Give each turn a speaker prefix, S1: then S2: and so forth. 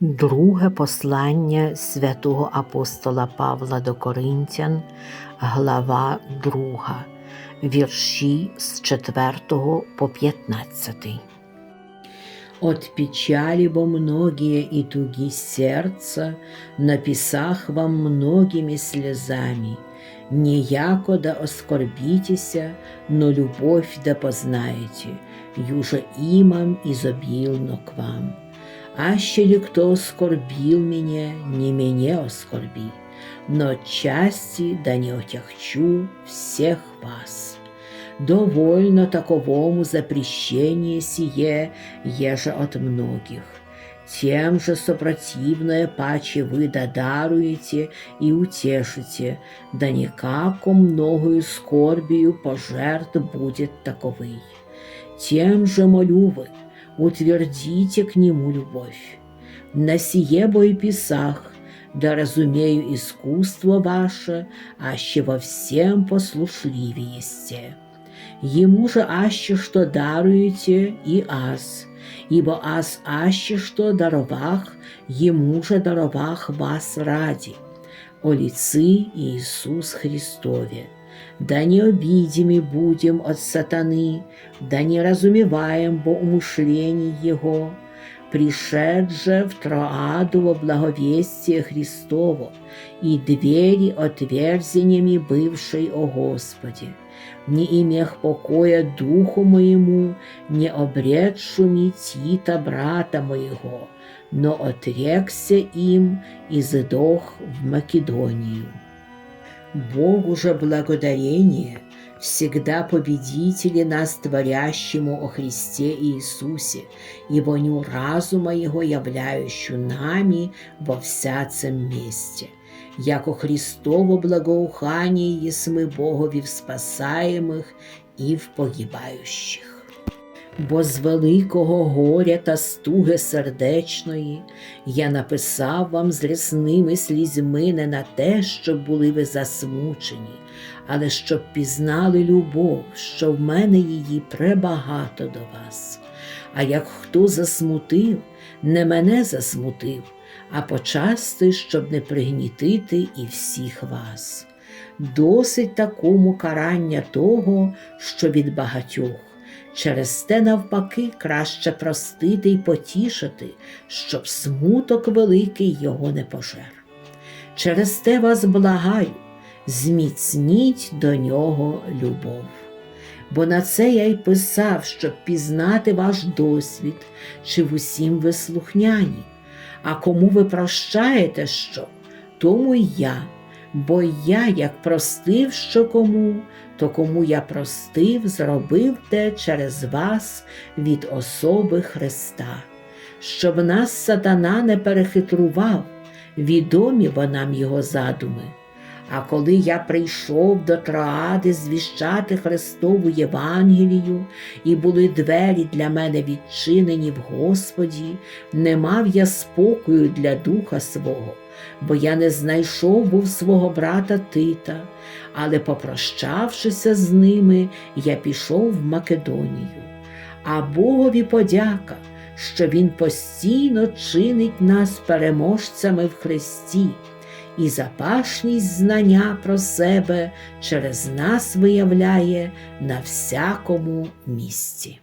S1: Друге послання святого апостола Павла до Коринтян, глава 2, вірші з 4 по 15.
S2: От печали бо многие и туги сердца, написах вам многими слезами. Не яко да оскорбитеся, но любовь да познаете, юже имам изобилно к вам. Аще ли кто оскорбил меня, не меня оскорби, но отчасти да не отягчу всех вас. Довольно таковому запрещение сие, еже от многих. Тем же сопротивное паче вы додаруете и утешите, да никако многою скорбию пожертв будет таковый. Тем же молю вы, утвердите к нему любовь. На сие боеписах, да разумею искусство ваше, аще во всем послушливее. Ему же аще что даруете и аз, ибо аз аще что даровах, ему же даровах вас ради. О лицы Иисус Христове. Да не обидими будем от сатаны, да не разумеваем бо умышлений Его, пришед же в Троаду во благовестие Христово и двери отверзениями бывшей о Господе не имех покоя духу моему, не обретшу ми Тита брата моего, но отрекся им и сдох в Македонию. Богу же благодарение, всегда победители нас творящему о Христе Иисусе, и воню разума Его являющую нами во всяцем месте – яко Христово благоухание єсми Богові в спасаємих і в погибаючих. Бо з великого горя та стуги сердечної я написав вам з рясними слізьми не на те, щоб були ви засмучені, але щоб пізнали любов, що в мене її пребагато до вас. А як хто засмутив, не мене засмутив, а почасти, щоб не пригнітити і всіх вас. Досить такому карання того, що від багатьох. Через те, навпаки, краще простити й потішити, щоб смуток великий його не пожер. Через те вас благаю, зміцніть до нього любов. Бо на це я й писав, щоб пізнати ваш досвід, чи в усім ви слухняні. А кому ви прощаєте що, тому й я, бо я, як простив що кому, то кому я простив, зробив те через вас від особи Христа, щоб нас сатана не перехитрував, відомі бо нам його задуми. А коли я прийшов до Троади звіщати Христову Євангелію, і були двері для мене відчинені в Господі, не мав я спокою для духа свого, бо я не знайшов був свого брата Тита, але, попрощавшися з ними, я пішов в Македонію. А Богові подяка, що Він постійно чинить нас переможцями в Христі і запашність знання про себе через нас виявляє на всякому місці.